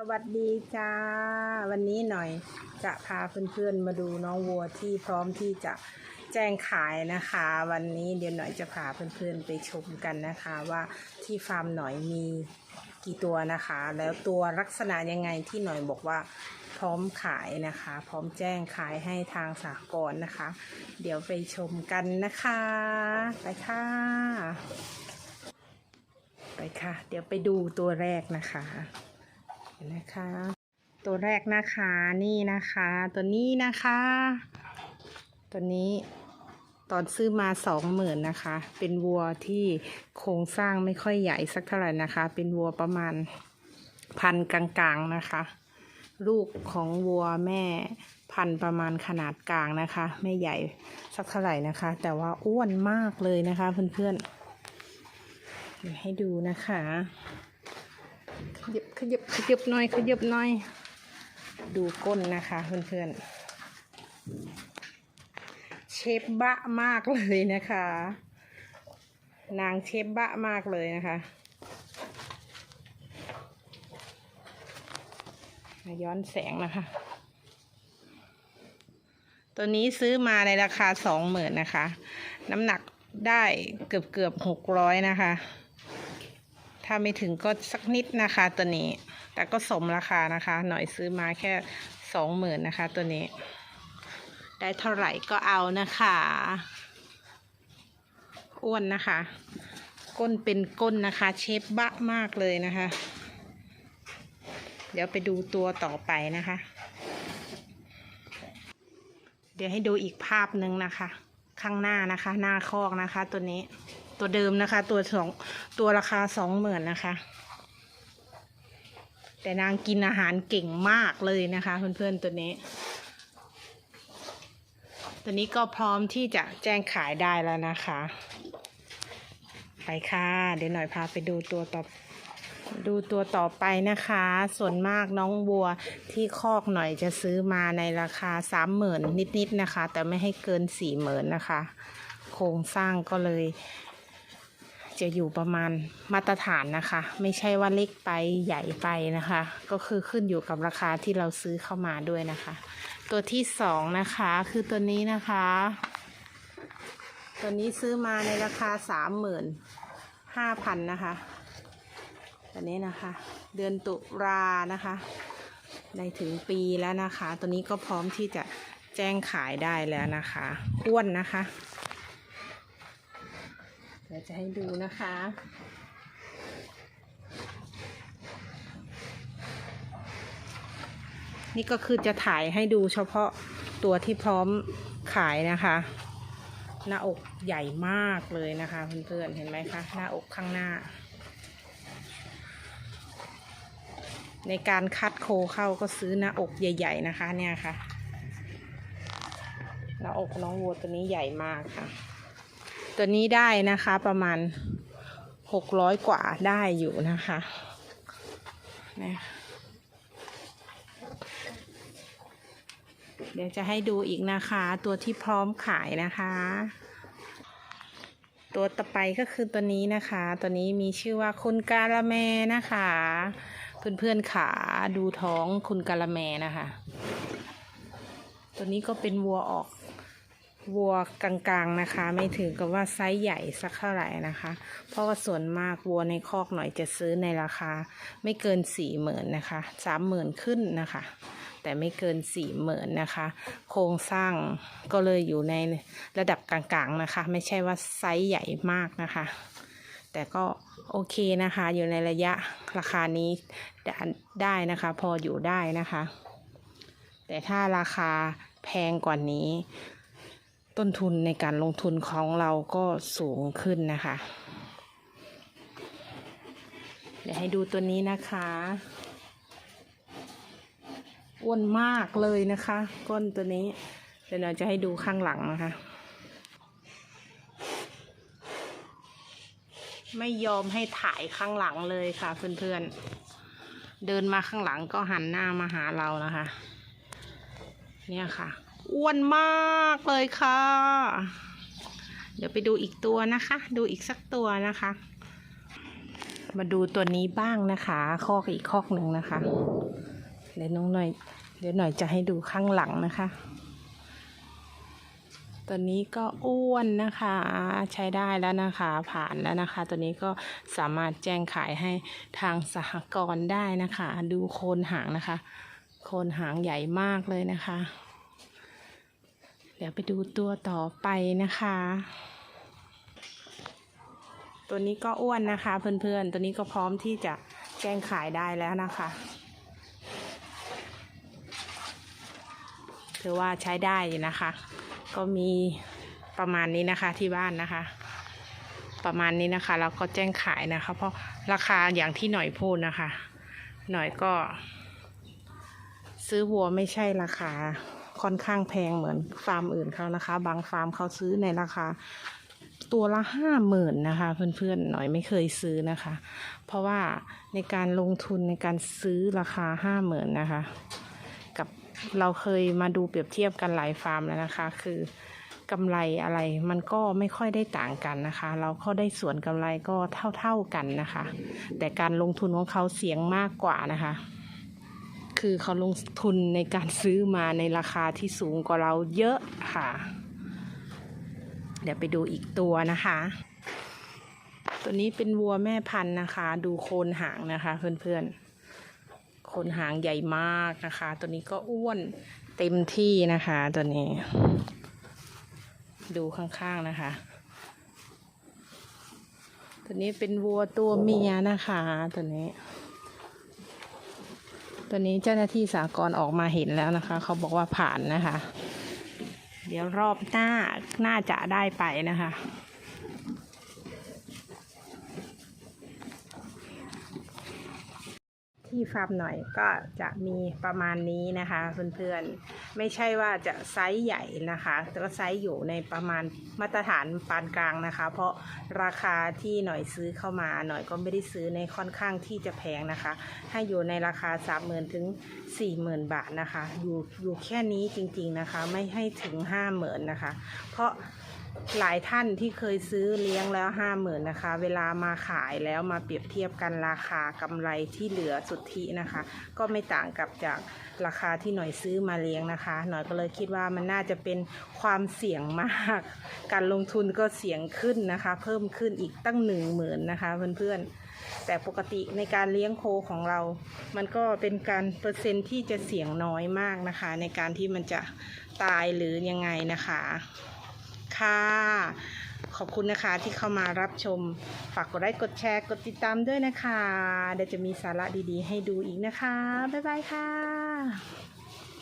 สวัสดีจ้า วันนี้หน่อยจะพาเพื่อนๆมาดูน้องวัวที่พร้อมที่จะแจ้งขายนะคะ วันนี้เดี๋ยวหน่อยจะพาเพื่อนๆไปชมกันนะคะว่าที่ฟาร์มหน่อยมีกี่ตัวนะคะ แล้วตัวลักษณะยังไงที่หน่อยบอกว่าพร้อมขายนะคะ พร้อมแจ้งขายให้ทางสากลนะคะ เดี๋ยวไปชมกันนะคะไปค่ะไปค่ะ เดี๋ยวไปดูตัวแรกนะคะ เห็นนะคะ ตัวแรกนะคะนี่นะคะ ตัวนี้นะคะ ตัวนี้ตอนซื้อมาสองหมื่นนะคะ เป็นวัวที่โครงสร้างไม่ค่อยใหญ่สักเท่าไหร่นะคะ เป็นวัวประมาณพันกลางๆนะคะ ลูกของวัวแม่พันประมาณขนาดกลางนะคะ ไม่ใหญ่สักเท่าไหร่นะคะ แต่ว่าอ้วนมากเลยนะคะเพื่อนๆเดี๋ยวให้ดูนะคะ ขยับขยับขยับหน่อยขยับหน่อย ดูก้นนะคะเพื่อนๆ เชฟบะมากเลยนะคะ นางเชฟบะมากเลยนะคะย้อนแสงนะคะ ตัวนี้ซื้อมาในราคาสองหมื่นนะคะ น้ำหนักได้เกือบเกือบหกร้อยนะคะ ถ้าไม่ถึงก็สักนิดนะคะตัวนี้ แต่ก็สมราคานะคะ หน่อยซื้อมาแค่สองหมื่นนะคะ ตัวนี้ ได้เท่าไหร่ก็เอานะคะอ้วนนะคะ ก้นเป็นก้นนะคะ เชฟบะมากเลยนะคะ เดี๋ยวไปดูตัวต่อไปนะคะ เดี๋ยวให้ดูอีกภาพหนึ่งนะคะ ข้างหน้านะคะ หน้าคอกนะคะตัวนี้ ตัวเดิมนะคะ ตัวสองตัวราคาสองหมื่นนะคะ แต่นางกินอาหารเก่งมากเลยนะคะ เพื่อนๆตัวนี้ ตัวนี้ก็พร้อมที่จะแจ้งขายได้แล้วนะคะ ไปค่ะ เดี๋ยวหน่อยพาไปดูตัวต่อดูตัวต่อไปนะคะ ส่วนมากน้องวัวที่คอกหน่อยจะซื้อมาในราคาสามหมื่นนิดๆนะคะ แต่ไม่ให้เกินสี่หมื่นนะคะ โครงสร้างก็เลย จะอยู่ประมาณมาตรฐานนะคะ ไม่ใช่ว่าเล็กไปใหญ่ไปนะคะ ก็คือขึ้นอยู่กับราคาที่เราซื้อเข้ามาด้วยนะคะ ตัวที่สองนะคะคือตัวนี้นะคะ ตัวนี้ซื้อมาในราคาสามหมื่นห้าพันนะคะตัวนี้นะคะ เดือนตุลานะคะในถึงปีแล้วนะคะ ตัวนี้ก็พร้อมที่จะแจ้งขายได้แล้วนะคะอ้วนนะคะ เดี๋ยวจะให้ดูนะคะ นี่ก็คือจะถ่ายให้ดูเฉพาะตัวที่พร้อมขายนะคะ หน้าอกใหญ่มากเลยนะคะเพื่อนๆเห็นไหมคะ หน้าอกข้างหน้า ในการคัดโคเข้าก็ซื้อหน้าอกใหญ่ ๆ นะคะเนี่ยค่ะหน้าอกน้องวัวตัวนี้ใหญ่มากค่ะ ตัวนี้ได้นะคะประมาณหกร้อยกว่าได้อยู่นะคะนะเดี๋ยวจะให้ดูอีกนะคะ ตัวที่พร้อมขายนะคะ ตัวต่อไปก็คือตัวนี้นะคะ ตัวนี้มีชื่อว่าคุณกาละแมนะคะ เพื่อนๆขาดูท้องคุณกาละแมนะคะ ตัวนี้ก็เป็นวัวออก วัวกลางๆนะคะ ไม่ถึงกับว่าไซส์ใหญ่สักเท่าไหร่นะคะ เพราะว่าส่วนมากวัวในคอกหน่อยจะซื้อในราคา ไม่เกินสี่หมื่นนะคะสามหมื่นขึ้นนะคะ แต่ไม่เกินสี่หมื่นนะคะ โครงสร้างก็เลยอยู่ในระดับกลางๆนะคะ ไม่ใช่ว่าไซส์ใหญ่มากนะคะ แต่ก็โอเคนะคะ อยู่ในระยะราคานี้ได้นะคะ พออยู่ได้นะคะ แต่ถ้าราคาแพงกว่านี้ ต้นทุนในการลงทุนของเราก็สูงขึ้นนะคะ เดี๋ยวให้ดูตัวนี้นะคะอ้วนมากเลยนะคะ ก้นตัวนี้ เดี๋ยวเราจะให้ดูข้างหลังนะคะ ไม่ยอมให้ถ่ายข้างหลังเลยค่ะเพื่อนๆ เดินมาข้างหลังก็หันหน้ามาหาเรานะคะ เนี่ยค่ะ อ้วนมากเลยค่ะ เดี๋ยวไปดูอีกตัวนะคะ ดูอีกสักตัวนะคะ มาดูตัวนี้บ้างนะคะ คอกอีกคอกหนึ่งนะคะเดี๋ยวน้องหน่อย เดี๋ยวหน่อยจะให้ดูข้างหลังนะคะ ตัวนี้ก็อ้วนนะคะ ใช้ได้แล้วนะคะ ผ่านแล้วนะคะ ตัวนี้ก็สามารถแจ้งขายให้ทางสหกรณ์ได้นะคะ ดูโคนหางนะคะ โคนหางใหญ่มากเลยนะคะ เดี๋ยวไปดูตัวต่อไปนะคะ ตัวนี้ก็อ้วนนะคะ เพื่อนๆ ตัวนี้ก็พร้อมที่จะแจ้งขายได้แล้วนะคะถือว่าใช้ได้อยู่นะคะ ก็มีประมาณนี้นะคะที่บ้านนะคะ ประมาณนี้นะคะเราก็แจ้งขายนะคะ เพราะราคาอย่างที่หน่อยพูดนะคะ หน่อยก็ ซื้อวัวไม่ใช่ราคา ค่อนข้างแพงเหมือนฟาร์มอื่นเขานะคะ บางฟาร์มเขาซื้อในราคาตัวละห้าหมื่นนะคะ เพื่อนๆหน่อยไม่เคยซื้อนะคะ เพราะว่าในการลงทุนในการซื้อราคาห้าหมื่นนะคะ กับเราเคยมาดูเปรียบเทียบกันหลายฟาร์มแล้วนะคะ คือกำไรอะไรมันก็ไม่ค่อยได้ต่างกันนะคะ เราก็ได้ส่วนกำไรก็เท่าๆกันนะคะ แต่การลงทุนของเขาเสียงมากกว่านะคะ คือเขาลงทุนในการซื้อมาในราคาที่สูงกว่าเราเยอะค่ะ เดี๋ยวไปดูอีกตัวนะคะ ตัวนี้เป็นวัวแม่พันธุ์นะคะ ดูโคนหางนะคะ เพื่อนๆ โคนหางใหญ่มากนะคะ ตัวนี้ก็อ้วนเต็มที่นะคะ ตัวนี้ ดูข้างๆนะคะตัวนี้เป็นวัวตัวเมียนะคะ ตัวนี้ ตอนนี้เจ้าหน้าที่สากลออกมาเห็นแล้วนะคะ เขาบอกว่าผ่านนะคะ เดี๋ยวรอบหน้าน่าจะได้ไปนะคะ ที่ฟาร์มหน่อยก็จะมีประมาณนี้นะคะเพื่อนๆ ไม่ใช่ว่าจะไซส์ใหญ่นะคะ แต่ก็ไซส์อยู่ในประมาณมาตรฐานปานกลางนะคะ เพราะราคาที่หน่อยซื้อเข้ามาหน่อยก็ไม่ได้ซื้อในค่อนข้างที่จะแพงนะคะ ให้อยู่ในราคา 3 0,000ถึง40,000 บาทนะคะ อยู่อยู่แค่นี้จริงๆนะคะ ไม่ให้ถึง 50,000นะคะ เพราะ หลายท่านที่เคยซื้อเลี้ยงแล้วห้าหมื่นนะคะ เวลามาขายแล้วมาเปรียบเทียบกันราคากำไรที่เหลือสุทธินะคะ ก็ไม่ต่างกับจากราคาที่หน่อยซื้อมาเลี้ยงนะคะ หน่อยก็เลยคิดว่ามันน่าจะเป็นความเสี่ยงมาก การลงทุนก็เสี่ยงขึ้นนะคะ เพิ่มขึ้นอีกตั้งหนึ่งหมื่นนะคะเพื่อนๆแต่ปกติในการเลี้ยงโคของเรา มันก็เป็นการเปอร์เซ็นที่จะเสี่ยงน้อยมากนะคะ ในการที่มันจะตายหรือยังไงนะคะ ค่ะ ขอบคุณนะคะที่เข้ามารับชม ฝากกดไลค์กดแชร์กดติดตามด้วยนะคะ เดี๋ยวจะมีสาระดีๆ ให้ดูอีกนะคะ บ๊ายบายค่ะ